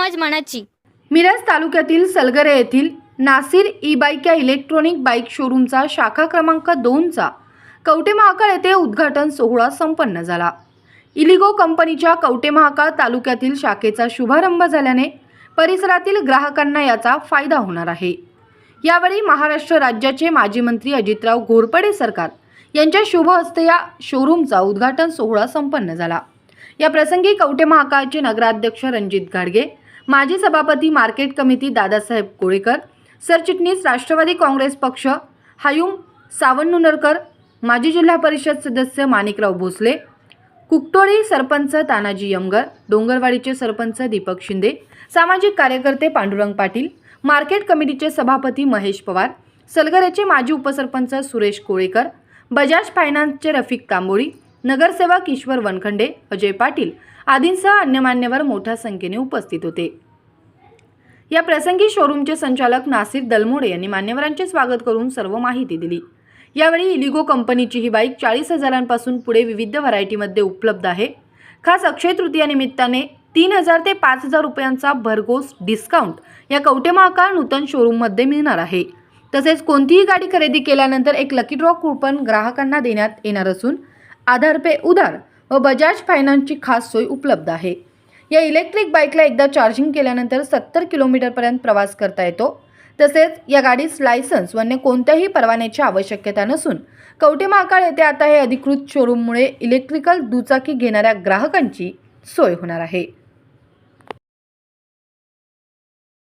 मनाची. मिरज तालुक्यातील सलगरे येथील नासिर ई बाईक या इलेक्ट्रॉनिक बाईक शोरूमचा शाखा क्रमांक दोनचा कवटे महाकाळ येथे उद्घाटन सोहळा संपन्न झाला. इलिगो कंपनीच्या कवटे महाकाळ तालुक्यातील शाखेचा शुभारंभ झाल्याने परिसरातील ग्राहकांना याचा फायदा होणार आहे. यावेळी महाराष्ट्र राज्याचे माजी मंत्री अजितराव घोरपडे सरकार यांच्या शुभ हस्ते या शोरूमचा उद्घाटन सोहळा संपन्न झाला. या प्रसंगी कवटे महाकाळचे नगराध्यक्ष रणजित गाडगे माजी सभापती मार्केट कमिटी दादासाहेब कोळेकर सरचिटणीस राष्ट्रवादी काँग्रेस पक्ष हायूम सावंतनुनरकर माजी जिल्हा परिषद सदस्य माणिकराव भोसले कुकटोळी सरपंच तानाजी यमगर डोंगरवाडीचे सरपंच दीपक शिंदे सामाजिक कार्यकर्ते पांडुरंग पाटील मार्केट कमिटीचे सभापती महेश पवार सलगरेचे माजी उपसरपंच सुरेश कोळेकर बजाज फायनान्सचे रफिक तांबोळी नगरसेवक ईश्वर वनखंडे अजय पाटील आदींसह अन्य मान्यवर मोठ्या संख्येने उपस्थित होते. या प्रसंगी शोरूमचे संचालक नासिर दलमोडे यांनी मान्यवरांचे स्वागत करून सर्व माहिती दिली. यावेळी इलिगो कंपनीची ही बाईक चाळीस हजारांपासून पुढे विविध व्हरायटीमध्ये उपलब्ध आहे. खास अक्षय तृतीया निमित्ताने तीन हजार ते पाच हजार रुपयांचा भरघोस डिस्काउंट या कवटे महाकाळ नूतन शोरूममध्ये मिळणार आहे. तसेच कोणतीही गाडी खरेदी केल्यानंतर एक लकी ड्रॉ कुपन ग्राहकांना देण्यात येणार असून आधार पे उधार व बजाज फायनान्सची खास सोय उपलब्ध आहे. या इलेक्ट्रिक बाईकला एकदा चार्जिंग केल्यानंतर सत्तर किलोमीटरपर्यंत प्रवास करता येतो. तसेच या गाडीस लायसन्स व अन्य कोणत्याही परवान्याची आवश्यकता नसून कवटे महाकाळ येथे आता हे अधिकृत शोरूममुळे इलेक्ट्रिकल दुचाकी घेणाऱ्या ग्राहकांची सोय होणार आहे.